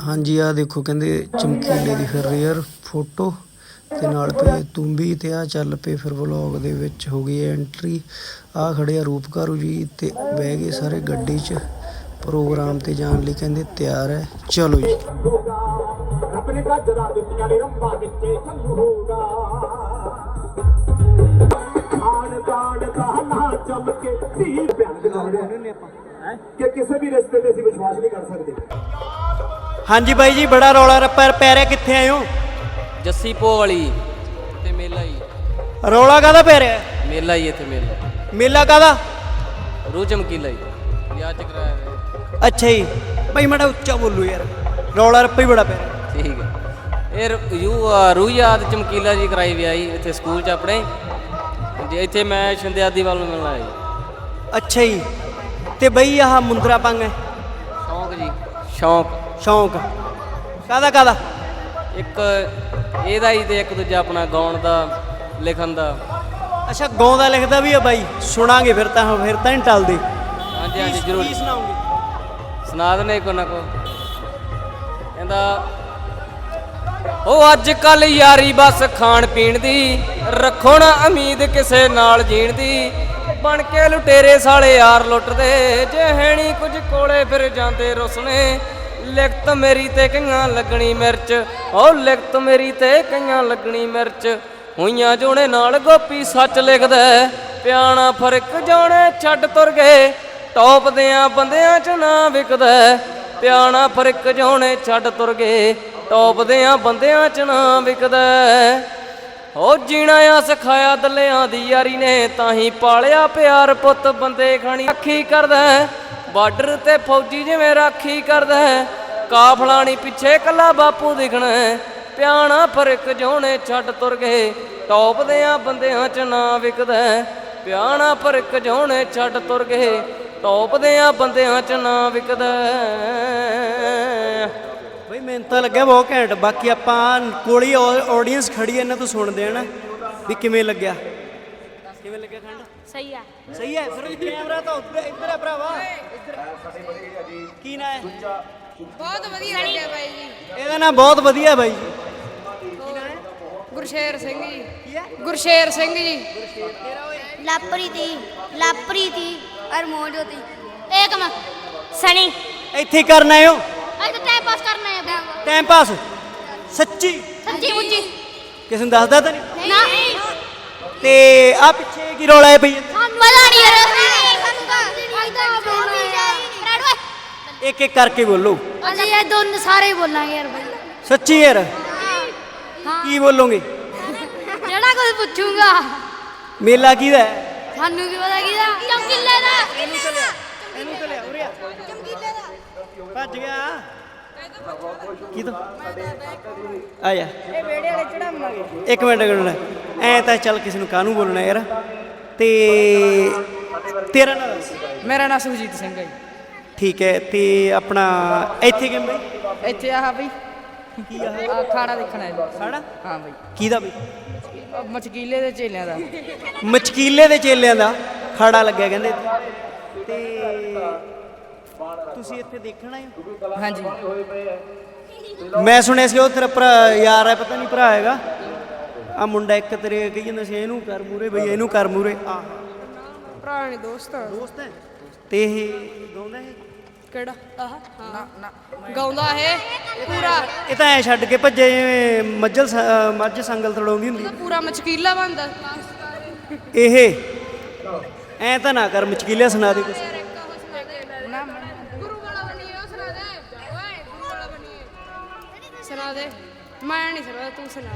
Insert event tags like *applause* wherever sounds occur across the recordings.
ਹਾਂਜੀ ਆ ਦੇਖੋ ਕਹਿੰਦੇ ਚਮਕੀਲੇ ਦੀ ਫਿਰ ਰੇਅਰ ਫੋਟੋ ਤੇ ਨਾਲ ਪਏ ਤੁੰਬੀ ਤੇ ਆ ਚੱਲ ਪਏ ਫਿਰ ਵਲੌਗ ਦੇ ਵਿੱਚ ਹੋ ਗਈ ਐਂਟਰੀ ਆ ਖੜੇ ਆ ਰੂਪਕਾਰੂ ਜੀ ਤੇ ਬਹਿ ਗਏ ਸਾਰੇ ਗੱਡੀ 'ਚ। ਪ੍ਰੋਗਰਾਮ ਤੇ ਜਾਣ ਲਈ ਕਹਿੰਦੇ ਤਿਆਰ ਹੈ। ਚਲੋ ਜੀ। ਦਿੱਤੀਆਂ ਨੇ ਰੰਬਾਂ ਆਣ ਧੀ ਦੇ ਨਾਲ। ਨੇ ਆਪਾਂ। ਕਿ ਕਿਸੇ ਵੀ ਰਿਸ਼ਤੇ ਤੇ ਅਸੀਂ ਵਿਸ਼ਵਾਸ ਨਹੀਂ ਕਰ ਸਕਦੇ। ਹਾਂਜੀ ਬਾਈ ਜੀ ਬੜਾ ਰੌਲਾ ਰੱਪਾ ਪੈ ਰਿਹਾ ਕਿੱਥੇ ਆਏ ਹੋ? ਜੱਸੀ ਪੋ ਵਾਲੀ ਤੇ ਮੇਲਾ ਹੀ ਰੌਲਾ ਕਾਦਾ ਪੈ ਰਿਹਾ? ਮੇਲਾ ਹੀ ਇੱਥੇ ਮੇਲਾ। ਮੇਲਾ ਕਾਦਾ ਰੂ ਚਮਕੀਲਾ ਹੀ ਵਿਆਹ ਚ ਕਰਾਇਆ ਹੋਇਆ। ਅੱਛਾ ਜੀ। ਬਾਈ ਮਾੜਾ ਉੱਚਾ ਬੋਲੋ ਯਾਰ। ਰੌਲਾ ਰੱਪਾ ਹੀ ਬੜਾ ਪੈ ਰਿਹਾ। ਠੀਕ ਹੈ। ਇਹ ਰੂ- ਯੂ ਆ, ਰੂ ਯਾਦ ਚਮਕੀਲਾ ਜੀ ਕਰਾਈ ਵਿਆਹ ਇੱਥੇ ਸਕੂਲ ਚ ਆਪਣੇ। ਜੀ ਇੱਥੇ ਮੈਂ ਸ਼ਿੰਦਿਆਦੀ ਵੱਲ ਨੂੰ ਮਿਲਣ ਆਇਆ ਜੀ। ਅੱਛਾ ਜੀ। ਤੇ ਬਈ ਆਹ ਮੁੰਦਰਾ ਪੰਗ ਹੈ। ਸ਼ੌਂਕ ਜੀ ਸ਼ੌਂਕ। ਸ਼ੌਂਕ। ਕਾਦਾ ਕਾਦਾ ਇੱਕ ਇਹਦਾ ਹੀ ਤੇ ਇੱਕ ਦੂਜਾ ਆਪਣਾ ਗਾਉਣ ਦਾ ਲਿਖਣ ਦਾ। ਅੱਛਾ ਗਾਉਂਦਾ ਲਿਖਦਾ ਵੀ ਆ ਬਾਈ। ਸੁਣਾਂਗੇ ਫਿਰ ਤਾਂ ਫਿਰ ਤਾਂ ਨਹੀਂ ਟਲਦੇ। ਹਾਂਜੀ ਹਾਂਜੀ ਜ਼ਰੂਰ। ਕੀ ਸੁਣਾਉਂਗੇ? ਸੁਣਾ ਦਨੇ ਕੋ ਨਾ ਕੋ ਕਹਿੰਦਾ ਉਹ ਅੱਜ ਕੱਲ ਯਾਰੀ ਬਸ ਖਾਣ ਪੀਣ ਦੀ ਰੱਖੋ ਨਾ ਉਮੀਦ ਕਿਸੇ ਨਾਲ ਜੀਣ ਦੀ। ਬਣ ਕੇ ਲੁਟੇਰੇ ਸਾਲੇ ਯਾਰ ਲੁੱਟਦੇ ਜੇ ਹੈਣੀ ਕੁਝ ਕੋਲੇ ਫਿਰ ਜਾਂਦੇ ਰੁਸਨੇ ਲਿਖਤ ਮੇਰੀ ਤੇ ਕਈਆਂ ਲੱਗਣੀ ਮਿਰਚ ਉਹ ਲਿਖਤ ਮੇਰੀ ਤੇ ਕਈਆਂ ਲੱਗਣੀ ਮਿਰਚ। ਹੋਈਆਂ ਜੋਣੇ ਨਾਲ ਗੋਪੀ ਸੱਚ ਲਿਖਦਾ ਪਿਆਣਾ ਫ਼ਰਕ ਜਾਣੇ ਛੱਡ ਤੁਰ ਗਏ। ਟੌਪ ਦਿਆਂ ਬੰਦਿਆਂ ਚ ਨਾ ਵਿਕਦਾ ਪਿਆਣਾ ਫ਼ਰਕ ਜਾਣੇ ਛੱਡ ਤੁਰ ਗਏ। ਟੌਪ ਦਿਆਂ ਬੰਦਿਆਂ ਚ ਨਾ ਵਿਕਦਾ ਹੈ। ਉਹ ਜੀਣਾ ਆ ਸਿਖਾਇਆ ਦਲਿਆਂ ਦੀ ਯਾਰੀ ਨੇ, ਤਾਂ ਹੀ ਪਾਲਿਆ ਪਿਆਰ ਪੁੱਤ ਬੰਦੇ ਖਾਣੀ ਅੱਖੀ ਕਰਦਾ ਬਾਰਡਰ ਤੇ ਫੌਜੀ ਜਿਵੇਂ ਰਾਖੀ ਕਰਦਾ ਹੈ। ਕਾਫਲਾ ਨੀ ਪਿੱਛੇ ਕੱਲਾ ਬਾਪੂ ਦਿਖਣਾ। ਪਿਆਣਾ ਫ਼ਰਕ ਜਾਣੇ ਛੱਡ ਤੁਰ ਗਏ ਟੌਪ ਦਿਆਂ ਬੰਦਿਆਂ ਚ ਨਾ ਵਿਕਦਾ। ਪਿਆਣਾ ਫ਼ਰਕ ਜਾਣੇ ਛੱਡ ਤੁਰ ਗਏ ਟੌਪ ਦਿਆਂ ਬੰਦਿਆਂ ਚ ਨਾ ਵਿਕਦਾ। ਬਈ ਮੈਨੂੰ ਤਾਂ ਲੱਗਿਆ ਬਹੁਤ ਘੈਂਟ ਬਾਕੀ ਆਪਾਂ ਕੋਲੀ ਆਡੀਅנס ਖੜੀ ਇਹਨਾਂ ਤੋਂ ਸੁਣਦੇ ਆ ਨਾ ਵੀ ਕਿਵੇਂ ਲੱਗਿਆ ਕਿਵੇਂ ਲੱਗਿਆ ਖੰਡ ਸਹੀ ਆ ਸਹੀ ਹੈ ਫਿਰ ਕੈਮਰਾ ਤਾਂ ਉੱਧਰ ਇੱਧਰ ਹੈ ਭਰਾਵਾ ਕੀ ਨਾਂ ਹੈ? ਬਹੁਤ ਵਧੀਆ ਲੱਗਿਆ ਬਾਈ ਜੀ। ਇਹਦਾ ਨਾਮ ਬਹੁਤ ਵਧੀਆ ਬਾਈ ਜੀ। ਗੁਰਸ਼ੇਰ ਸਿੰਘ ਜੀ। ਗੁਰਸ਼ੇਰ ਸਿੰਘ ਜੀ। ਲਾਪਰੀਤੀ ਲਾਪਰੀਤੀ ਅਰਮੋਨ ਜੋਤੀ ਏਕਮ ਸਣੀ। ਇੱਥੇ ਹੀ ਕਰਨ ਆਏ ਹੋ? ਅੱਜ ਤਾਂ ਟਾਈਮ ਪਾਸ ਕਰਨਾ ਹੈ। ਟਾਈਮ ਪਾਸ ਸੱਚੀ? ਸੱਚੀ ਮੁੱਚੀ ਕਿਸੇ ਨੂੰ ਦੱਸਦਾ ਤਾਂ ਨਹੀਂ? ਤੇ ਆ ਪਿੱਛੇ ਕੀ ਰੌਲਾ ਹੈ ਪਈ ਸਾਨੂੰ ਪਤਾ ਨਹੀਂ ਯਾਰ ਇੱਕ ਇੱਕ ਕਰਕੇ ਬੋਲੋ। ਅਸੀਂ ਇਹ ਦੋਨ ਸਾਰੇ ਹੀ ਬੋਲਾਂਗੇ ਯਾਰ ਬਾਈ। ਸੱਚੀ ਯਾਰ? ਹਾਂ। ਕੀ ਬੋਲੋਗੇ? ਜਿਹੜਾ ਕੁਝ ਪੁੱਛੂਗਾ। ਮੇਲਾ ਕਿਹਦਾ ਹੈ? ਸਾਨੂੰ ਕੀ ਪਤਾ ਕਿਹਦਾ? ਚਮਕੀਲੇ ਦਾ। ਇਹਨੂੰ ਚਲਿਆ ਇਹਨੂੰ ਚਲਿਆ ਉਰੇ ਆ। ਚਮਕੀਲੇ ਦਾ। ਭੱਜ ਗਿਆ। ਕੀ ਤੋਂ? ਆ ਜਾ। ਇਹ ਵੇੜੇ ਵਾਲੇ ਚੜਾਵਾਂਗੇ ਇੱਕ ਮਿੰਟ। ਕਰਨਾ ਐ ਤਾਂ ਚੱਲ ਕਿਸੇ ਨੂੰ ਕਾਹਨੂੰ ਬੋਲਣਾ ਯਾਰ? ਤੇ ਤੇਰਾ ਨਾਮ। ਮੇਰਾ ਨਾਮ ਸੁਖਜੀਤ ਸਿੰਘ ਹੈ ਠੀਕ ਹੈ ਤੇ ਆਪਣਾ ਇੱਥੇ ਕਿਵੇਂ ਬਈ? ਇੱਥੇ ਆਹ ਬਈ। ਕੀ ਆ ਆ ਖਾੜਾ ਦੇਖਣਾ ਹੈ। ਜੀ। ਸਾੜਾ ਹਾਂ ਬਈ। ਕਿਹਦਾ ਬਈ? ਆਹ ਮਚਕੀਲੇ ਦੇ ਚੇਲਿਆਂ ਦਾ। ਮਚਕੀਲੇ ਦੇ ਚੇਲਿਆਂ ਦਾ ਖਾੜਾ ਲੱਗਿਆ ਕਹਿੰਦੇ ਇੱਥੇ। ਤੇ ਤੁਸੀਂ ਇੱਥੇ ਦੇਖਣ ਹੋ? ਹਾਂਜੀ। ਮੈਂ ਸੁਣਿਆ ਸੀ ਉਹ ਤੇਰਾ ਭਰਾ ਯਾਰ ਹੈ ਪਤਾ ਨਹੀਂ ਭਰਾ ਹੈਗਾ। ਆ ਮੁੰਡਾ ਇੱਕ ਤੇਰੇ ਕਹੀ ਜਾਂਦਾ ਸੀ ਇਹਨੂੰ ਕਰ ਮੂਰੇ ਬਈ ਇਹਨੂੰ ਕਰ ਮੂਰੇ ਆ ਭਰਾ ਨੇ ਦੋਸਤ। ਦੋਸਤ ਹੈ? ਤੇ ਇਹ ਗਾਉਂਦਾ ਹੈ? ਕਿਹੜਾ? ਆਹ ਗਾਉਂਦਾ ਇਹ ਪੂਰਾ। ਇਹ ਤਾਂ ਐ ਛੱਡ ਕੇ ਭੱਜੇ ਜਿਵੇਂ ਮੱਝਲ ਸ- ਅਹ ਮੱਝ ਸੰਗਲ ਤੜਾਉਂਦੀ ਹੁੰਦੀ। ਪੂਰਾ ਮਚਕੀਲਾ ਬਣਦਾ ਇਹ ਐ ਤਾਂ ਨਾ ਕਰ ਮਚਕੀਲਿਆ ਸੁਣਾ ਦੇ ਕੁਛ। ਨਾ ਗੁਰੂ ਵਾਲਾ ਬਣੀਏ ਉਹ ਸੁਣਾ ਦੇ। ਓਏ ਗੁਰੂ ਵਾਲਾ ਬਣੀਏ ਸੁਣਾ ਦੇ। ਮੈਂ ਨਹੀਂ ਸੁਣਾ ਤੂੰ ਸੁਣਾ।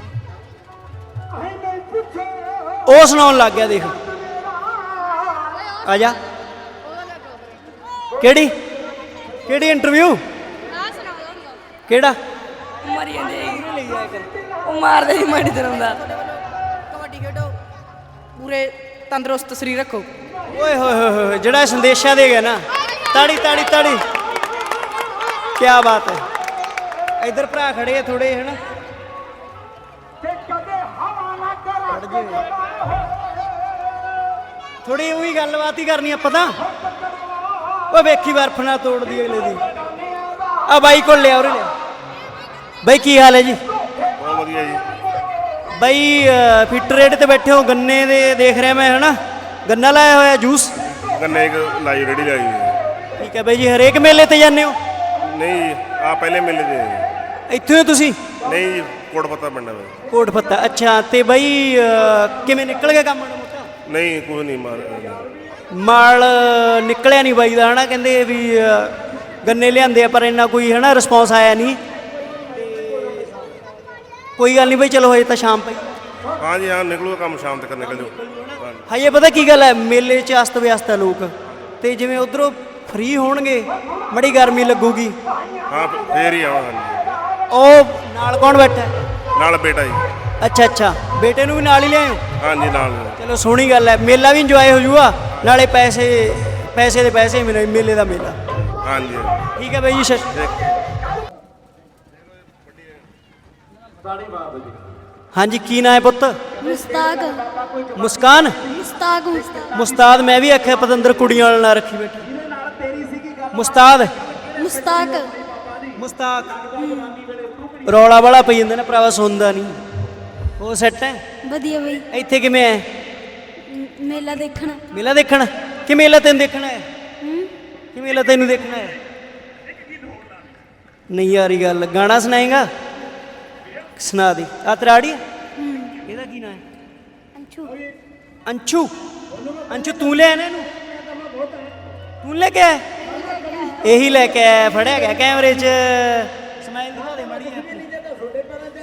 ਉਹ ਸੁਣਾਉਣ ਲੱਗ ਗਿਆ ਦੇਖ। ਆ ਜਾ। ਕਿਹੜੀ? ਕਿਹੜੀ ਇੰਟਰਵਿਊ ਆ ਸੁਣਾ ਦੋ ਕਿਹੜਾ? ਮਰੀ ਜਾਂਦੇ ਉਹ ਮਾਰਦੇ ਹੀ ਮਾੜੀ ਤਰ੍ਹਾਂ ਦਾ। ਕਬੱਡੀ ਖੇਡੋ। ਪੂਰੇ ਤੰਦਰੁਸਤ ਸਰੀਰ ਰੱਖੋ। ਓਏ ਹੋਏ ਹੋਏ ਹੋਏ ਜਿਹੜਾ ਸੰਦੇਸ਼ਾ ਦੇ ਗਿਆ ਨਾ ਤਾੜੀ ਤਾੜੀ ਤਾੜੀ। ਕੀ ਬਾਤ ਹੈ। ਇਧਰ ਭਰਾ ਖੜੇ ਆ ਥੋੜੇ ਹਨਾ? ਕਿ ਕਦੇ ਹਵਾ ਨਾ ਕਰਾਂ ਥੋੜੀ ਉਹੀ ਗੱਲਬਾਤ ਹੀ ਕਰਨੀ ਆਪਾਂ ਤਾਂ। ਓਏ ਵੇਖੀ ਬਰਫ ਨਾ ਤੋੜਦੀ ਅਗਲੇ ਦੀ। ਆ ਬਾਈ ਕੋਲ ਲਿਆ ਉਰੇ ਲਿਆ। ਬਾਈ ਕੀ ਹਾਲ ਹੈ ਜੀ? ਬਹੁਤ ਵਧੀਆ ਜੀ। ਬਾਈ ਫਿੱਟ ਰੇਟ ਤੇ ਬੈਠੇ ਹੋ ਗੰਨੇ ਦੇ ਦੇਖ ਰਿਹਾ ਮੈਂ ਹਨਾ? ਗੰਨਾ ਲਾਇਆ ਹੋਇਆ ਜੂਸ? ਗੰਨੇ ਇੱਕ ਲਾਈ ਰੇੜੀ ਲਾਈ ਹੋਈ ਹੈ। ਠੀਕ ਹੈ ਬਾਈ ਜੀ ਹਰੇਕ ਮੇਲੇ ਤੇ ਜਾਂਦੇ ਹੋ? ਨਹੀਂ ਆ ਪਹਿਲੇ ਮੇਲੇ ਦੇ ਜੀ। ਇੱਥੇ ਹੋ ਤੁਸੀਂ? ਨਹੀਂ ਜੀ ਕੋਟ ਪੱਤਾ ਪਿੰਡ ਹੈ ਮੇਰਾ। ਕੋਟ ਫੱਤਾ ਅੱਛਾ ਤੇ ਬਾਈ ਕਿਵੇਂ ਨਿਕਲ ਗਿਆ ਕੰਮ? ਮੋਟਾ ਨਹੀਂ ਕੁਝ ਨਹੀਂ ਮਾਰ ਮਾਲ ਨਿਕਲਿਆ ਨਹੀਂ ਬਾਈ ਦਾ ਹਨਾ? ਕਹਿੰਦੇ ਵੀ ਗੰਨੇ ਲਿਆਂਦੇ ਆ ਪਰ ਇੰਨਾ ਕੋਈ ਹਨਾ ਰਿਸਪੌਂਸ ਆਇਆ ਨਹੀਂ। ਕੋਈ ਗੱਲ ਨਹੀਂ ਬਾਈ ਚਲੋ ਹਜੇ ਤਾਂ ਸ਼ਾਮ ਪਈ। ਹਾਂ ਜੀ ਹਾਂ ਨਿਕਲੂਗਾ ਕੰਮ ਸ਼ਾਮ ਤੱਕ ਨਿਕਲ ਹਾਂ। ਹਜੇ ਪਤਾ ਕੀ ਗੱਲ ਹੈ ਮੇਲੇ 'ਚ ਅਸਤ ਵਿਅਸਤ ਹੈ ਲੋਕ। ਤੇ ਜਿਵੇਂ ਉਧਰੋਂ ਫ੍ਰੀ ਹੋਣਗੇ ਮੜੀ ਗਰਮੀ ਲੱਗੂਗੀ। ਹਾਂ ਫੇਰ ਹੀ ਆਵਾਂਗਾ। ਉਹ ਨਾਲ ਕੌਣ ਬੈਠਾ? ਨਾਲ ਬੇਟਾ ਜੀ। ਅੱਛਾ ਅੱਛਾ। ਬੇਟੇ ਨੂੰ ਵੀ ਨਾਲ ਹੀ ਲਿਆਇਓ? ਹਾਂ ਜੀ ਨਾਲ ਚਲੋ ਸੋਹਣੀ ਗੱਲ ਹੈ। ਮੇਲਾ ਵੀ ਇੰਜੋਏ ਹੋ ਜੂਗਾ? ਨਾਲੇ ਪੈਸੇ ਪੈਸੇ ਦੇ ਪੈਸੇ ਮਿਲੇ ਮੇਲੇ ਦਾ ਮੇਲਾ। ਹਾਂ ਜੀ ਠੀਕ ਹੈ ਬਾਈ ਜੀ ਸਤਿ ਹਾਂਜੀ ਕੀ ਨਾਂ ਹੈ ਪੁੱਤ? ਮੁਸਤਾਕ ਮੁਸਕਾਨ? ਮੁਸਤਾਕ ਮੁਸਤਾਕ ਮੁਸਤਾਦ ਮੈਂ ਵੀ ਆਖਿਆ ਪਤੰਦਰ ਕੁੜੀਆਂ ਵਾਲਾ ਨਾਂ ਰੱਖੀ ਬੈਠਾ। ਮੁਸਤਾਦ? ਮੁਸਤਾਕ ਮੁਸਤਾਕ ਰੌਲਾ ਵਾਲਾ ਪਈ ਜਾਂਦਾ ਨਾ ਭਰਾਵਾ ਸੁਣਦਾ ਨਹੀਂ। ਉਹ ਸੈੱਟ ਹੈ? ਵਧੀਆ ਬਈ। ਇੱਥੇ ਕਿਵੇਂ ਹੈ? ਮ- ਮੇਲਾ ਦੇਖਣ। ਮੇਲਾ ਦੇਖਣ? ਕਿ ਮੇਲਾ ਤੈਨੂੰ ਦੇਖਣਾ ਹੈ? ਹੂੰ? ਕਿ ਮੇਲਾ ਤੈਨੂੰ ਦੇਖਣਾ ਹੈ? ਨਹੀਂ ਯਾਰੀ ਗੱਲ ਗਾਣਾ ਸੁਣਾਏਗਾ? ਸੁਣਾ ਦੀ। ਆ ਤਰਾੜੀ ਇਹਦਾ ਕੀ ਨਾਂ ਹੈ? ਅੰਸ਼ੂ। ਅੰਸ਼ੂ? ਅੰਸ਼ੂ ਤੂੰ ਲੈ ਆਣਾ ਇਹਨੂੰ? ਤੂੰ ਲੈ ਕੇ ਆਇਆ ਇਹੀ ਲੈ ਕੇ ਆਇਆ ਫੜਿਆ ਗਿਆ ਕੈਮਰੇ 'ਚ ਸਮਾਈਲ ਦਿਖਾ ਦੇ ਮਾੜੀ ਜਿਹੀ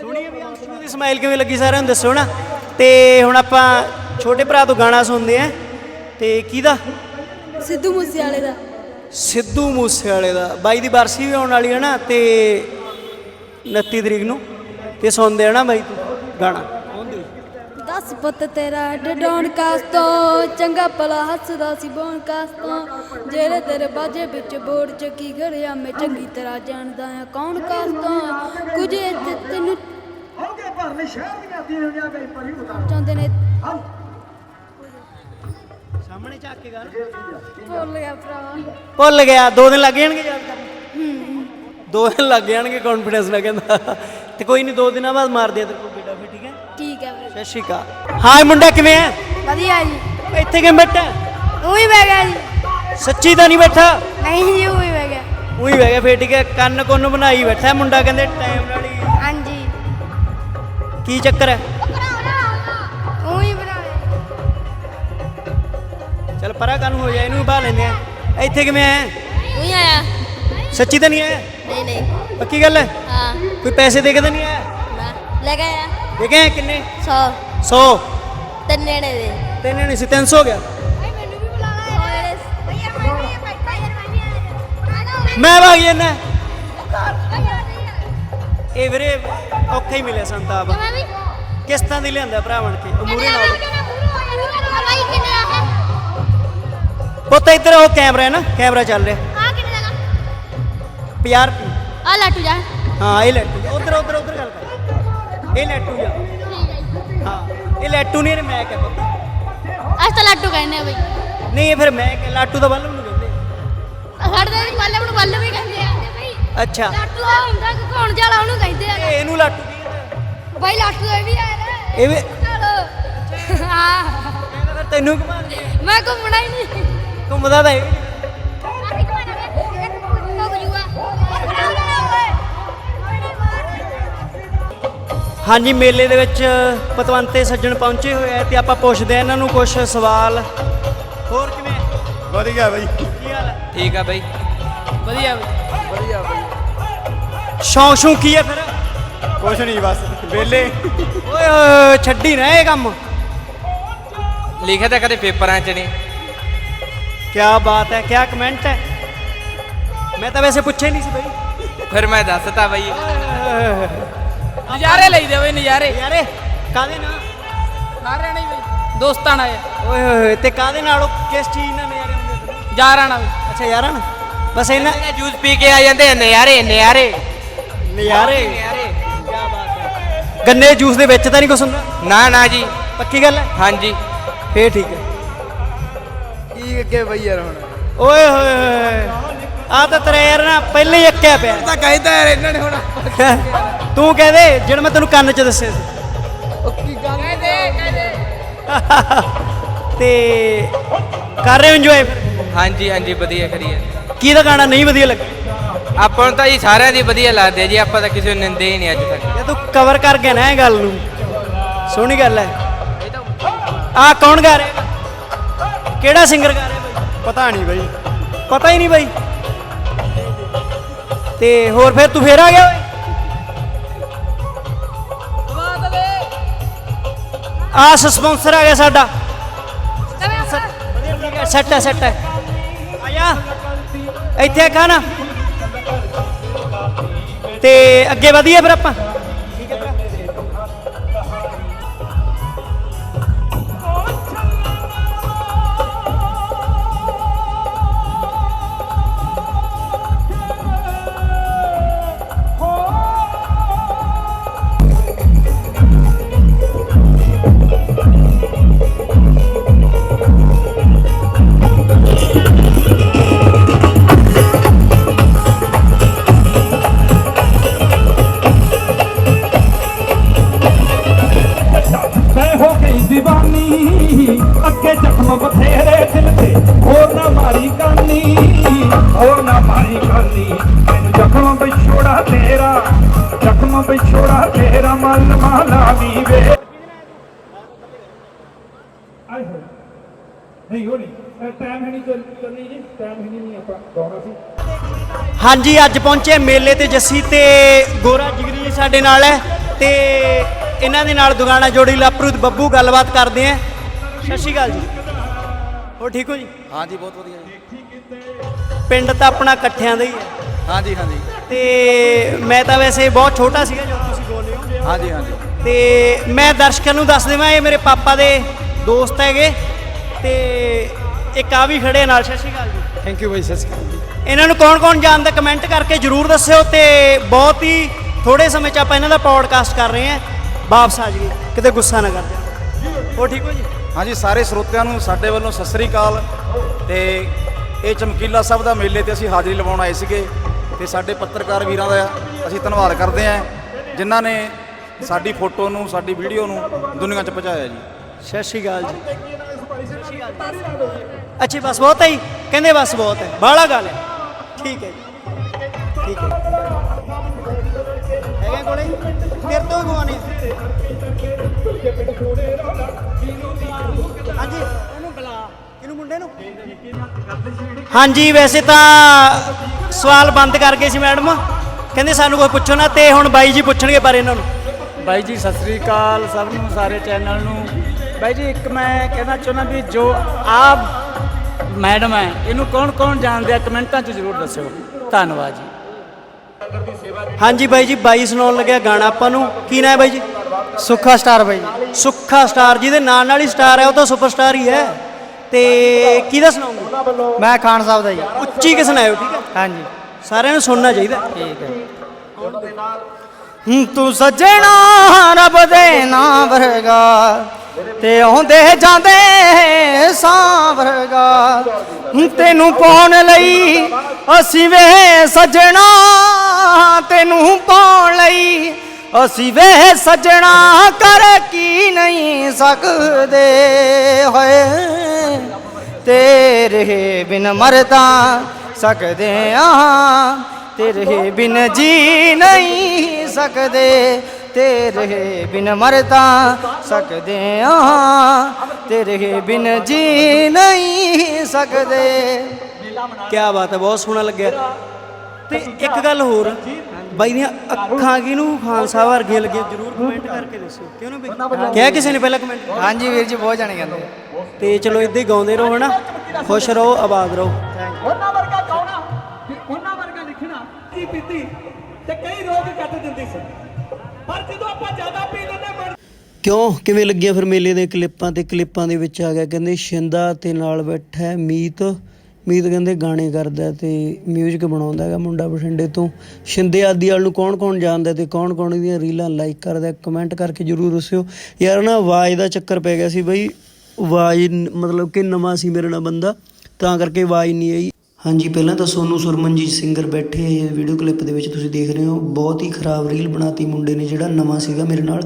ਸੋਹਣੀ ਹੈ ਵੀ ਅੰਸ਼ੂ ਦੀ ਸਮਾਈਲ ਕਿਵੇਂ ਲੱਗੀ ਸਾਰਿਆਂ ਨੂੰ ਦੱਸੋ ਨਾ। ਤੇ ਹੁਣ ਆਪਾਂ ਛੋਟੇ ਭਰਾ ਤੋਂ ਗਾਣਾ ਸੁਣਦੇ ਆਂ ਤੇ ਕਿਹਦਾ? ਸਿੱਧੂ ਮੂਸੇ ਵਾਲੇ ਦਾ। ਸਿੱਧੂ ਮੂਸੇਵਾਲੇ ਦਾ। ਬਾਈ ਦੀ ਬਰਸੀ ਵੀ ਆਉਣ ਵਾਲੀ ਹੈ ਨਾ ਤੇ 29 ਤਰੀਕ ਨੂੰ। ਤੇ ਸੁਣਦੇ ਆ ਨਾ ਬਾਈ ਤੂੰ ਗਾਣਾ। ਦਸ ਪੁੱਤ ਤੇਰਾ ਡਡੌਣ ਕਾਸ ਤੋਂ ਚੰਗਾ ਭਲਾ ਹੱਸਦਾ ਸੀ ਬੋਣ ਕਾਸ ਤੋਂ। ਜਿਹੜੇ ਤੇਰੇ ਬਾਜੇ ਵਿੱਚ ਬੋੜ ਚੱਕੀ ਘੜਿਆ ਮੈਂ ਚੰਗੀ ਤਰ੍ਹਾਂ ਜਾਣਦਾ ਆ ਕੌਣ ਕਾਸ ਤੋਂ। ਕੁਝ ਤੈਨੂੰ ਹੋਗੇ ਭਰਨੇ ਸ਼ਹਿਰ ਦੀਆਂ ਤੀਵੀਆਂ ਗਈ ਪਰੀ ਉਤਾਰ ਚਾਹੁੰਦੇ ਨੇ ਸਾਹਮਣੇ ਝਾਕ ਕੇ ਗਾਣਾ ਭੁੱਲ ਗਿਆ ਭਰਾਵਾ ਭੁੱਲ ਗਿਆ। ਦੋ ਦਿਨ ਲੱਗ ਜਾਣਗੇ ਯਾਦ ਕਰਨ। ਦੋ ਦਿਨ ਲੱਗ ਜਾਣਗੇ ਕੌਨਫੀਡੈਂਸ ਨਾਲ ਕਹਿੰਦਾ। ਤੇ ਕੋਈ ਨਹੀਂ ਦੋ ਦਿਨਾਂ ਬਾਅਦ ਮਾਰ ਦਿਆ ਤੇ ਕੋਈ ਬੇਟਾ ਫਿਰ ਠੀਕ ਹੈ? ਠੀਕ ਹੈ ਵੀਰੇ ਸਤਿ ਸ਼੍ਰੀ ਅਕਾਲ। ਹਾਂ ਮੁੰਡਾ ਕਿਵੇਂ ਹੈ? ਵਧੀਆ ਜੀ। ਇੱਥੇ ਕਿਵੇਂ ਬੈਠਾ? ਉਹੀ ਬਹਿ ਗਿਆ ਜੀ। ਸੱਚੀ ਤਾਂ ਨਹੀਂ ਬੈਠਾ? ਨਹੀਂ ਜੀ ਉਹੀ ਬਹਿ ਗਿਆ। ਉਹੀ ਬਹਿ ਗਿਆ ਫੇਰ ਠੀਕ ਹੈ? ਕੰਨ ਕੁੰਨ ਬਣਾਈ ਬੈਠਾ ਮੁੰਡਾ ਕਹਿੰਦੇ ਟਾਈਮ ਨਾਲ ਕੀ ਚੱਕਰ ਹੈ? ਉਹੀ ਬਣਾ ਲਿਆ। ਚੱਲ ਪਰਾਂ ਕੰਨ ਹੋ ਜਾ ਇਹਨੂੰ ਵੀ ਬਾਹ ਲੈਂਦੇ ਆ। ਇੱਥੇ ਕਿਵੇਂ ਹੈ ਉਹੀ ਆਇਆ। ਸੱਚੀ ਤਾਂ ਨਹੀਂ ਆਇਆ? ਨਹੀਂ ਨਹੀਂ। ਪੱਕੀ ਗੱਲ ਹੈ? ਹਾਂ। ਕੋਈ ਪੈਸੇ ਦੇ ਕੇ ਤਾਂ ਨਹੀਂ ਆਇਆ? ਨਾ ਲੈ ਕੇ ਆਇਆ। ਦੇ ਕੇ ਆਏ ਕਿੰਨੇ? 100 100 ਤਿੰਨੇ ਨੇ ਦੇ। ਤਿੰਨ ਨਹੀਂ ਸੀ 300 ਹੋ ਗਿਆ। ਮੈਂ ਭਾਗ ਜਾਣਾ ਇਹ ਵੀਰੇ ਔਖਾ ਹੀ ਮਿਲਿਆ ਸੰਤਾਪ। ਮੈਂ ਵੀ? ਕਿਸ਼ਤਾਂ ਦੀ ਲਿਆਂਦਾ ਭਰਾ ਬਣ ਕੇ ਮੂਰੇ ਨਾਲ। ਕਿੰਨੇ ਹੈ? ਪੁੱਤ ਇੱਧਰ ਉਹ ਕੈਮਰਾ ਹੈ ਨਾ ਕੈਮਰਾ ਚੱਲ ਰਿਹਾ। ਆ ਕਿੰਨੇ ਦਾ 50 ਰੁਪਏ। ਆ ਲੱਟੂ ਜਾ। ਹਾਂ ਇਹ ਲੈਟੂ ਉਧਰ ਉਧਰ ਉਧਰ ਗੱਲ ਕਰ। ਇਹ ਲੈਟੂ ਜਾ। ਹਾਂ ਇਹ ਲੈਟੂ ਨਹੀਂ ਇਹ ਮੈਂ ਕਹਿ ਪੁੱਤ। ਅੱਜ ਤਾਂ ਲੱਟੂ ਕਹਿੰਦੇ ਆ ਬਈ। ਨਹੀਂ ਇਹ ਫਿਰ ਮੈਂ ਲਾਟੂ ਦਾ ਬੱਲਮ ਨੂੰ ਕਹਿੰਦੇ ਸਾਡੇ ਦੇ ਬੱਲੇ ਨੂੰ ਬੱਲੇ ਵੀ ਕਹਿੰਦੇ ਅੱਛਾ। ਲੱਟੂ ਆ ਹੁੰਦਾ ਕਿ ਕੌਣ ਜਾਲਾ ਉਹਨੂੰ ਕਹਿੰਦੇ ਆ। ਇਹ ਇਹਨੂੰ ਲਾਟੂ ਕੀ ਕਹਿੰਦੇ ਬਈ ਲੱਟੂ ਇਹ ਵੀ ਆਇਆ ਇਹ ਵੀ ਚਲੋ। ਹਾਂ। ਇਹ ਤਾਂ ਫਿਰ ਤੈਨੂੰ ਘੁਮਾ ਦੇ ਮੈਂ ਘੁੰਮਣਾ ਹੀ ਨਹੀਂ। ਘੁੰਮਦਾ ਤਾਂ ਇਹ ਵੀ ਹਾਂਜੀ ਮੇਲੇ ਦੇ ਵਿੱਚ ਪਤਵੰਤੇ ਸੱਜਣ ਪਹੁੰਚੇ ਹੋਏ ਆ ਤੇ ਆਪਾਂ ਪੁੱਛਦੇ ਆ ਇਹਨਾਂ ਨੂੰ ਕੁਝ ਸਵਾਲ। ਹੋਰ ਕਿਵੇਂ? ਵਧੀਆ ਬਾਈ। ਕੀ ਹਾਲ ਹੈ ਠੀਕ ਆ ਬਈ ਵਧੀਆ ਬਈ। ਵਧੀਆ ਬਈ। ਸ਼ੌਂਕ ਸ਼ੌਂਕ ਕੀ ਹੈ ਫਿਰ? ਕੁਛ ਨਹੀਂ ਬਸ ਵੇਲੇ ਓਏ ਓਏ ਛੱਡੀ ਨਾ ਇਹ ਕੰਮ। ਲਿਖਿਆ ਤਾਂ ਕਦੇ ਪੇਪਰਾਂ 'ਚ ਨਹੀਂ। ਕੀ ਬਾਤ ਹੈ ਕੀ ਕਮੈਂਟ ਹੈ। ਮੈਂ ਤਾਂ ਵੈਸੇ ਪੁੱਛਿਆ ਹੀ ਨਹੀਂ ਸੀ ਬਈ। ਫਿਰ ਮੈਂ ਦੱਸਤਾ ਬਈ। ਨਜ਼ਾਰੇ ਲਈਦੇ ਬਈ ਨਜ਼ਾਰੇ। ਯਾਰੇ ਕਾਦੇ ਨਾਲ? ਸਾਰਿਆਂ ਨੇ ਬਈ ਦੋਸਤਾਂ ਨਾਲ। ਓਏ ਹੋਏ ਹੋਏ ਤੇ ਕਾਦੇ ਨਾਲ? ਉਹ ਕਿਸ ਚੀਜ਼ ਨਾਲ ਨਜ਼ਾਰੇ ਹੁੰਦੇ ਤੈਨੂੰ? ਯਾਰਾਂ ਨਾਲ। ਅੱਛਾ ਯਾਰਾਂ ਨਾਲ? ਬਸ ਇਹਨਾਂ ਜੂਸ ਪੀ ਕੇ ਆ ਜਾਂਦੇ ਆ ਨਜ਼ਾਰੇ ਨਜ਼ਾਰੇ। ਨਜ਼ਾਰੇ। ਕੀ ਹੈ ਗੰਨੇ ਜੂਸ ਦੇ ਵਿੱਚ ਤਾਂ ਨਹੀਂ ਕੁਛ ਹੁੰਦਾ? ਨਾ ਨਾ ਜੀ। ਪੱਕੀ ਗੱਲ ਹੈ? ਹਾਂਜੀ। ਫੇਰ ਠੀਕ ਹੈ। ਕੀ ਅੱਗੇ ਬਈ ਯਾਰ ਹੁਣ? ਓਏ ਹੋਏ ਹੋਏ ਆ ਤਾਂ ਤੇਰਾ ਯਾਰ ਨਾ ਪਹਿਲੇ ਹੀ ਅੱਕਿਆ ਪਿਆ। ਤਾਂ ਕਹਿੰਦਾ ਯਾਰ ਇਹਨਾਂ ਨੇ ਹੁਣ *laughs* ਤੂੰ ਕਹਦੇ ਜਿਹੜਾ ਮੈਂ ਤੈਨੂੰ ਕੰਨ 'ਚ ਦੱਸਿਆ ਸੀ। ਕਹਦੇ ਕਹਦੇ *laughs* ਤੇ ਕਰ ਰਹੇ ਹੋ ਇੰਜੋਏ ਹਾਂਜੀ ਹਾਂਜੀ ਵਧੀਆ ਕਰੀਏ ਕਿਹਦਾ ਗਾਣਾ ਨਹੀਂ ਵਧੀਆ ਲੱਗਾ? ਆਪਾਂ ਨੂੰ ਤਾਂ ਜੀ ਸਾਰਿਆਂ ਦੀ ਵਧੀਆ ਲੱਗਦੀ ਹੈ ਜੀ ਆਪਾਂ ਤਾਂ ਕਿਸੇ ਨੂੰ ਨਿੰਦੇ ਹੀ ਨਹੀਂ ਅੱਜ ਤੱਕ। ਜੇ ਤੂੰ ਕਵਰ ਕਰ ਗਿਆ ਨਾ ਇਹ ਗੱਲ ਨੂੰ। ਸੋਹਣੀ ਗੱਲ ਹੈ। ਆ ਕੌਣ ਗਾ ਰਿਹਾ? ਕਿਹੜਾ ਸਿੰਗਰ ਗਾ ਰਿਹਾ ਬਾਈ? ਪਤਾ ਨਹੀਂ ਬਾਈ। ਪਤਾ ਹੀ ਨਹੀਂ ਬਾਈ। ਤੇ ਹੋਰ ਫਿਰ ਤੂੰ ਫੇਰ ਆ ਗਿਆ ਓਏ? ਆ ਸਪਾਂਸਰ ਆ ਗਿਆ ਸਾਡਾ। ਠੀਕ ਹੈ ਸੈੱਟ ਹੈ ਸੈੱਟ ਹੈ। ਆ ਜਾ ਇੱਥੇ ਆ ਖਾਣਾ ਤੇ ਅੱਗੇ ਵਧੀਏ ਫਿਰ ਆਪਾਂ? ਨਹੀਂ ਹੋਣੀ। ਟਾਈਮ ਹੈ ਨਹੀਂ ਚੱਲਣੀ ਜੀ। ਟਾਈਮ ਹੈ ਨਹੀਂ ਆਪਾਂ ਗਾਉਣਾ ਸੀ। ਹਾਂਜੀ ਅੱਜ ਪਹੁੰਚੇ ਮੇਲੇ ਤੇ ਜੱਸੀ ਤੇ ਗੋਰਾ ਜਿਗਰੀ ਜੀ ਸਾਡੇ ਨਾਲ ਹੈ ਤੇ ਇਹਨਾਂ ਦੇ ਨਾਲ ਦੁਗਾਣਾ ਜੋੜੀ ਲਾਪਰੂਤ ਬੱਬੂ ਗੱਲਬਾਤ ਕਰਦੇ ਆ। ਸਤਿ ਸ਼੍ਰੀ ਅਕਾਲ ਜੀ। ਹੋਰ ਠੀਕ ਹੋ ਜੀ? ਹਾਂਜੀ ਬਹੁਤ ਵਧੀਆ ਜੀ। ਪਿੰਡ ਤਾਂ ਆਪਣਾ ਇਕੱਠਿਆਂ ਦਾ ਹੀ ਹੈ। ਹਾਂਜੀ ਹਾਂਜੀ। ਤੇ ਮੈਂ ਤਾਂ ਵੈਸੇ ਬਹੁਤ ਛੋਟਾ ਸੀਗਾ ਜਦੋਂ ਤੁਸੀਂ ਬੋਲੇ ਹੋ। ਹਾਂਜੀ ਹਾਂਜੀ। ਤੇ ਮੈਂ ਦਰਸ਼ਕਾਂ ਨੂੰ ਦੱਸ ਦੇਵਾਂ ਇਹ ਮੇਰੇ ਪਾਪਾ ਦੇ ਦੋਸਤ ਹੈਗੇ। ਤੇ ਇੱਕ ਆ ਵੀ ਖੜੇ ਨਾਲ ਸਤਿ ਸ਼੍ਰੀ ਅਕਾਲ ਜੀ। ਥੈਂਕ ਯੂ ਬਾਈ ਸਤਿ ਸ਼੍ਰੀ ਅਕਾਲ। ਜੀ ਇਹਨਾਂ ਨੂੰ ਕੌਣ ਕੌਣ ਜਾਣਦਾ ਕਮੈਂਟ ਕਰਕੇ ਜਰੂਰ ਦੱਸਿਓ ਤੇ ਬਹੁਤ ਹੀ ਥੋੜੇ ਸਮੇਂ ਚ ਆਪਾਂ ਇਹਨਾਂ ਦਾ ਪੌਡਕਾਸਟ ਕਰ ਰਹੇ ਹਾਂ। ਵਾਪਸ ਆ ਜਾਈਏ ਕਿਤੇ ਗੁੱਸਾ ਨਾ ਕਰ ਜਾਓ ਹੋ ਠੀਕ ਹੋ ਜੀ? ਹਾਂਜੀ ਸਾਰੇ ਸਰੋਤਿਆਂ ਨੂੰ ਸਾਡੇ ਵੱਲੋਂ ਸਤਿ ਸ਼੍ਰੀ ਅਕਾਲ। ਤੇ ਇਹ ਚਮਕੀਲਾ ਸਾਹਿਬ ਦਾ ਮੇਲੇ ਤੇ ਅਸੀਂ ਹਾਜ਼ਰੀ ਲਵਾਉਣ ਆਏ ਸੀਗੇ। ਤੇ ਸਾਡੇ ਪੱਤਰਕਾਰ ਵੀਰਾਂ ਦਾ ਅਸੀਂ ਧੰਨਵਾਦ ਕਰਦੇ ਹਾਂ ਜਿਨ੍ਹਾਂ ਨੇ ਸਾਡੀ ਫੋਟੋ ਨੂੰ ਸਾਡੀ ਵੀਡੀਓ ਨੂੰ ਦੁਨੀਆ 'ਚ ਪਹੁੰਚਾਇਆ ਜੀ। ਸਤਿ ਸ਼੍ਰੀ ਅਕਾਲ ਜੀ। ਅੱਛਾ ਬਸ ਬਹੁਤ ਹੈ ਜੀ। ਕਹਿੰਦੇ ਬਸ ਬਹੁਤ ਹੈ। ਬਾਹਲਾ ਗੱਲ ਹੈ। ਠੀਕ ਹੈ ਜੀ। ਠੀਕ ਹੈ ਹੈਗੇ ਕੋਲੇ ਤੇਰੇ ਤੋਂ ਗਵਾਨੇ ਹਾਂਜੀ। ਇਹਨੂੰ ਬੁਲਾ। ਇਹਨੂੰ ਮੁੰਡੇ ਨੂੰ। ਹਾਂਜੀ, ਵੈਸੇ ਤਾਂ ਸਵਾਲ ਬੰਦ ਕਰ ਗਏ ਸੀ ਮੈਡਮ। ਕਹਿੰਦੇ ਸਾਨੂੰ ਕੋਈ ਪੁੱਛੋ ਨਾ, ਤੇ ਹੁਣ ਬਾਈ ਜੀ ਪੁੱਛਣਗੇ ਬਾਰੇ ਇਹਨਾਂ ਨੂੰ। ਬਾਈ ਜੀ, ਸਤਿ ਸ੍ਰੀ ਅਕਾਲ। ਸਭ ਨੂੰ, ਸਾਰੇ ਚੈਨਲ ਨੂੰ। ਬਾਈ ਜੀ ਇੱਕ ਮੈਂ ਕਹਿਣਾ ਚਾਹੁੰਦਾ ਵੀ ਜੋ ਆਪ ਮੈਡਮ ਹੈ ਇਹਨੂੰ ਕੌਣ ਕੌਣ ਜਾਣਦੇ ਆ? ਕਮੈਂਟਾਂ 'ਚ ਜ਼ਰੂਰ ਦੱਸਿਓ। ਧੰਨਵਾਦ ਜੀ। ਹਾਂਜੀ ਬਾਈ ਜੀ ਬਾਈ ਸੁਣਾਉਣ ਲੱਗਿਆ ਗਾਣਾ ਆਪਾਂ ਨੂੰ। ਕੀ ਨਾਮ ਹੈ ਬਾਈ ਜੀ? ਸੁੱਖਾ ਸਟਾਰ ਬਾਈ ਜੀ। ਸੁੱਖਾ ਸਟਾਰ ਜਿਹਦੇ ਨਾਂ ਨਾਲ ਹੀ ਸਟਾਰ ਹੈ ਉਹ ਤਾਂ ਸੁਪਰਸਟਾਰ ਹੀ ਹੈ। ਤੇ ਕਿਹਦਾ ਸੁਣਾਉਂਗੇ ਮੈਂ ਖਾਨ ਸਾਹਿਬ ਦਾ ਜੀ। ਉੱਚੀ ਕਿ ਸੁਣਾਇਓ ਠੀਕ ਹੈ? ਹਾਂਜੀ। ਸਾਰਿਆਂ ਨੂੰ ਸੁਣਨਾ ਚਾਹੀਦਾ। ਠੀਕ ਹੈ। ਤੂੰ ਸੱਜਣਾ ਰੱਬ ਦੇ ਨਾਂ ਵਰਗਾ। ਤੇ ਆਉਂਦੇ ਜਾਂਦੇ ਸਾਂਵਰਗਾ ਤੈਨੂੰ ਪਾਉਣ ਲਈ ਅਸੀਂ ਵੇ ਸੱਜਣਾ, ਤੈਨੂੰ ਪਾਉਣ ਲਈ ਅਸੀਂ ਵੇ ਸੱਜਣਾ, ਕਰ ਕੀ ਨਹੀਂ ਸਕਦੇ ਹੋਏ। ਤੇਰੇ ਬਿਨ ਮਰਦਾ ਸਕਦੇ ਆ, ਤੇਰੇ ਬਿਨ ਜੀ ਨਹੀਂ ਸਕਦੇ। ਤੇਰੇ ਬਿਨ ਮਰਦਾ ਸਕਦੇ ਆ ਤੇਰੇ ਬਿਨ ਜੀ ਨਹੀਂ ਸਕਦੇ। ਕੀ ਬਾਤ ਹੈ ਬਹੁਤ ਸੋਹਣਾ ਲੱਗਿਆ। ਤੇ ਇੱਕ ਗੱਲ ਹੋਰ ਬਾਈ ਦੀਆਂ ਅੱਖਾਂ ਕਿਹਨੂੰ ਖਾਨ ਸਾਹਿਬ ਵਰਗੀਆਂ ਲੱਗੀਆਂ? ਜਰੂਰ ਕਮੈਂਟ ਕਰਕੇ ਦੱਸਿਓ। ਕਿਉਂ ਨਾ ਬਈ? ਕਿਹਾ ਕਿਸੇ ਨੇ ਪਹਿਲਾਂ ਕਮੈਂਟ ਹਾਂਜੀ ਵੀਰ ਜੀ ਬਹੁਤ ਜਾਣੇ ਕਹਿੰਦੇ ਤੇ ਚਲੋ ਇਦਾਂ ਹੀ ਗਾਉਂਦੇ ਰਹੋ ਹਨਾ? ਖੁਸ਼ ਰਹੋ ਆਬਾਦ ਰਹੋ। ਉਹਨਾਂ ਵਰਗਾ ਗਾਉਣਾ ਉਹਨਾਂ ਵਰਗਾ ਲਿਖਣਾ ਕੀ ਪੀਤੀ ਤੇ ਕਈ ਰੋਗ ਕੱਟ ਦਿੰਦੀ ਸੀ। ਪਰ ਜਦੋਂ ਆਪਾਂ ਜ਼ਿਆਦਾ ਪੀ ਲੈਂਦੇ ਮਰ ਕਿਉਂ? ਕਿਵੇਂ ਲੱਗੀਆਂ ਫਿਰ ਮੇਲੇ ਦੇ ਕਲਿੱਪਾਂ ਤੇ ਕਲਿੱਪਾਂ ਦੇ ਵਿੱਚ ਆ ਗਿਆ? ਕਹਿੰਦੇ ਸ਼ਿੰਦਾ ਤੇ ਨਾਲ ਬੈਠਾ ਹੈ ਮੀਤ। ਮੀਤ ਕਹਿੰਦੇ ਗਾਣੇ ਕਰਦਾ ਤੇ 뮤직 ਬਣਾਉਂਦਾ ਹੈਗਾ ਮੁੰਡਾ ਬਠਿੰਡੇ ਤੋਂ। ਸ਼ਿੰਦੇ ਆਦੀ ਵਾਲ ਨੂੰ ਕੌਣ ਕੌਣ ਜਾਣਦਾ ਤੇ ਕੌਣ ਕੌਣ ਇਹਦੀਆਂ ਰੀਲਾਂ ਲਾਈਕ ਕਰਦਾ ਕਮੈਂਟ ਕਰਕੇ ਜਰੂਰ ਦੱਸਿਓ। ਯਾਰ ਨਾ ਆਵਾਜ਼ ਦਾ ਚੱਕਰ ਪੈ ਗਿਆ ਸੀ ਬਈ। ਆਵਾਜ਼ ਮਤਲਬ ਕਿ ਨਵਾਂ ਸੀ ਮੇਰੇ ਨਾਲ ਬੰਦਾ। ਤਾਂ ਕਰਕੇ ਆਵਾਜ਼ ਨਹੀਂ ਆਈ। ਹਾਂਜੀ, ਪਹਿਲਾਂ ਤਾਂ ਸੋਨੂ ਸੁਰਮਨਜੀਤ ਸਿੰਗਰ ਬੈਠੇ ਵੀਡੀਓ ਕਲਿੱਪ ਦੇ ਵਿੱਚ ਤੁਸੀਂ ਦੇਖ ਰਹੇ ਹੋ। ਬਹੁਤ ਹੀ ਖਰਾਬ ਰੀਲ ਬਣਾਤੀ ਮੁੰਡੇ ਨੇ ਜਿਹੜਾ ਨਵਾਂ ਸੀਗਾ ਮੇਰੇ ਨਾਲ।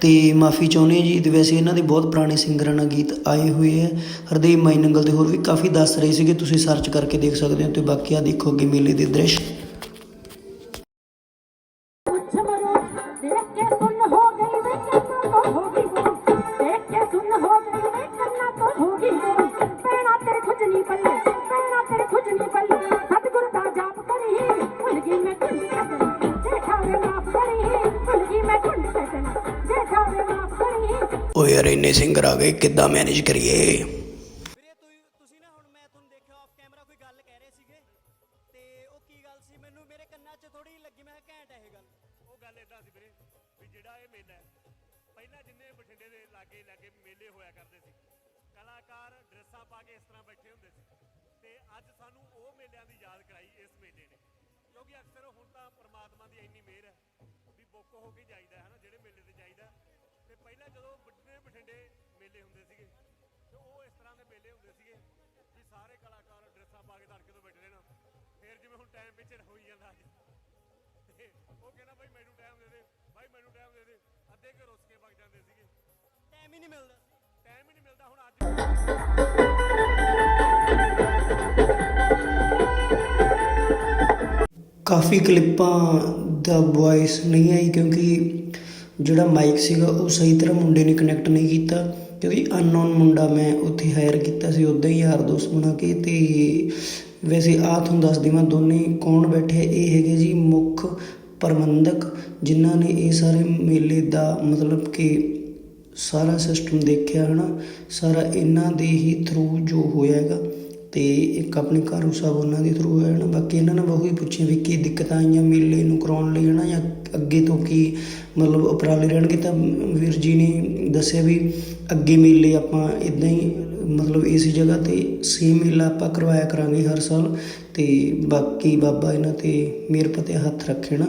ਤੇ ਮਾਫੀ ਚਾਹੁੰਦੇ ਹਾਂ ਜੀ, ਤੇ ਵੈਸੇ ਇਹਨਾਂ ਦੇ ਬਹੁਤ ਪੁਰਾਣੇ ਸਿੰਗਰਾਂ ਨਾਲ ਗੀਤ ਆਏ ਹੋਏ ਹੈ ਹਰਦੇਵ ਮਾਈਨੰਗਲ ਤੇ ਹੋਰ ਵੀ ਕਾਫੀ ਦੱਸ ਰਹੇ ਸੀਗੇ, ਤੁਸੀਂ ਸਰਚ ਕਰਕੇ ਦੇਖ ਸਕਦੇ ਹੋ ਤੇ ਬਾਕੀ ਆ ਦੇਖੋ ਅੱਗੇ ਮੇਲੇ ਦੇ ਦ੍ਰਿਸ਼। ਗਏ ਕਿੱਦਾਂ ਮੈਨੇਜ ਕਰੀਏ? ਵੀਰੇ ਤੁਸੀਂ ਤੁਸੀਂ ਨਾ ਹੁਣ ਮੈਂ ਤੁਹਾਨੂੰ ਦੇਖਿਆ ਆਫ ਕੈਮਰਾ ਕੋਈ ਗੱਲ ਕਹਿ ਰਹੇ ਸੀਗੇ ਤੇ ਉਹ ਕੀ ਗੱਲ ਸੀ? ਮੈਨੂੰ ਮੇਰੇ ਕੰਨਾਂ 'ਚ ਥੋੜੀ ਲੱਗੀ ਮੈਂ ਕਿਹਾ ਘੈਂਟ ਹੈ ਇਹ ਗੱਲ। ਉਹ ਗੱਲ ਇਦਾਂ ਸੀ ਵੀਰੇ ਵੀ ਜਿਹੜਾ ਇਹ ਮੇਲਾ ਹੈ ਪਹਿਲਾਂ ਜਿੰਨੇ ਬਠਿੰਡੇ ਦੇ ਲਾਗੇ ਲਾਗੇ ਮੇਲੇ ਹੋਇਆ ਕਰਦੇ ਸੀ ਕਲਾਕਾਰ ਡਰੈਸਾਂ ਪਾ ਕੇ ਇਸ ਤਰ੍ਹਾਂ ਬੈਠੇ ਹੁੰਦੇ ਸੀ ਤੇ ਅੱਜ ਸਾਨੂੰ ਉਹ ਮੇਲਿਆਂ ਦੀ ਯਾਦ ਕਰਾਈ ਇਸ ਮੇਲੇ ਨੇ। ਕਿਉਂਕਿ ਅਕਸਰ ਹੁਣ ਤਾਂ ਪ੍ਰਮਾਤਮਾ ਦੀ ਇੰਨੀ ਮਿਹਰ ਹੈ ਵੀ ਬੁੱਕ ਹੋ ਕੇ ਜਾਈਦਾ ਹੈ ਨਾ ਜਿਹੜੇ ਮੇਲੇ ਤੇ ਜਾਈਦਾ। ਤੇ ਪਹਿਲਾਂ ਜਦੋਂ ਵੱਡੇ ਬਠਿੰਡੇ ਮੇਲੇ ਹੁੰਦੇ ਸੀਗੇ। ਤੇ ਉਹ ਇਸ ਤਰ੍ਹਾਂ ਦੇ ਮੇਲੇ ਹੁੰਦੇ ਸੀਗੇ ਵੀ ਸਾਰੇ ਕਲਾਕਾਰ ਡਰੈਸਾਂ ਪਾ ਕੇ ਧੜਕੇ ਤੋਂ ਬੈਠੇ ਰਹਿਣਾ। ਫਿਰ ਜਿਵੇਂ ਹੁਣ ਟਾਈਮ ਪਿੱਛੇ ਹੋਈ ਜਾਂਦਾ ਅੱਜ ਤੇ ਉਹ ਕਹਿੰਦਾ ਭਾਈ ਮੈਨੂੰ ਟਾਈਮ ਦੇ ਦੇ ਭਾਈ ਮੈਨੂੰ ਟਾਈਮ ਦੇ ਦੇ। ਅੱਧੇ ਘਰ ਰੁੱਸ ਕੇ ਵਗ ਜਾਂਦੇ ਸੀਗੇ। ਟਾਈਮ ਹੀ ਨਹੀਂ ਮਿਲਦਾ ਟਾਈਮ ਹੀ ਨਹੀਂ ਮਿਲਦਾ ਹੁਣ ਅੱਜ ਕਾਫੀ ਕਲਿੱਪਾਂ ਦਾ ਵੌਇਸ ਨਹੀਂ ਆਈ ਕਿਉਂਕਿ ਜਿਹੜਾ ਮਾਈਕ ਸੀਗਾ ਉਹ ਸਹੀ ਤਰ੍ਹਾਂ ਮੁੰਡੇ ਨੇ ਕਨੈਕਟ ਨਹੀਂ ਕੀਤਾ। ਕਿਉਂਕਿ ਅਨਨੋਨ ਮੁੰਡਾ ਮੈਂ ਉੱਥੇ ਹਾਇਰ ਕੀਤਾ ਸੀ, ਉਦਾਂ ਹੀ ਯਾਰ ਦੋਸਤ ਬਣਾ ਕੇ ਤੇ ਵੈਸੇ ਆਹ ਤੁਹਾਨੂੰ ਦੱਸ ਦੇਵਾਂ, ਦੋਨੇ ਕੌਣ ਬੈਠੇ, ਇਹ ਹੈਗੇ ਜੀ ਮੁੱਖ ਪ੍ਰਬੰਧਕ, ਜਿਨ੍ਹਾਂ ਨੇ ਇਹ ਸਾਰੇ ਮੇਲੇ ਦਾ ਮਤਲਬ ਕਿ ਸਾਰਾ ਸਿਸਟਮ ਦੇਖਿਆ ਹਨਾ, ਸਾਰਾ ਇਹਨਾਂ ਦੇ ਹੀ ਥਰੂ ਜੋ ਹੋਇਆ ਹੈਗਾ ਤੇ ਇੱਕ ਆਪਣੇ ਘਰੂ ਸਾਹਿਬ ਉਹਨਾਂ ਦੇ ਥਰੂ ਹੋਇਆ ਨਾ ਬਾਕੀ ਇਹਨਾਂ ਨੇ ਬਹੁਤ ਹੀ ਪੁੱਛਿਆ ਵੀ ਕੀ ਦਿੱਕਤਾਂ ਆਈਆਂ ਮੇਲੇ ਨੂੰ ਕਰਾਉਣ ਲਈ ਹਨਾ, ਜਾਂ ਅੱਗੇ ਤੋਂ ਕੀ ਮਤਲਬ ਉਪਰਾਲੇ ਰਹਿਣਗੇ ਤਾਂ ਵੀਰ ਜੀ ਨੇ ਦੱਸਿਆ ਵੀ ਅੱਗੇ ਮੇਲੇ ਆਪਾਂ ਇਦਾਂ ਹੀ, ਮਤਲਬ ਇਸ ਜਗ੍ਹਾ ਤੇ ਸੇਮ ਮੇਲਾ ਆਪਾਂ ਕਰਵਾਇਆ ਕਰਾਂਗੇ ਹਰ ਸਾਲ ਅਤੇ ਬਾਕੀ ਬਾਬਾ ਇਹਨਾਂ ਤੇ ਮਿਹਰ ਪਤੇ ਹੱਥ ਰੱਖੇ ਨਾ।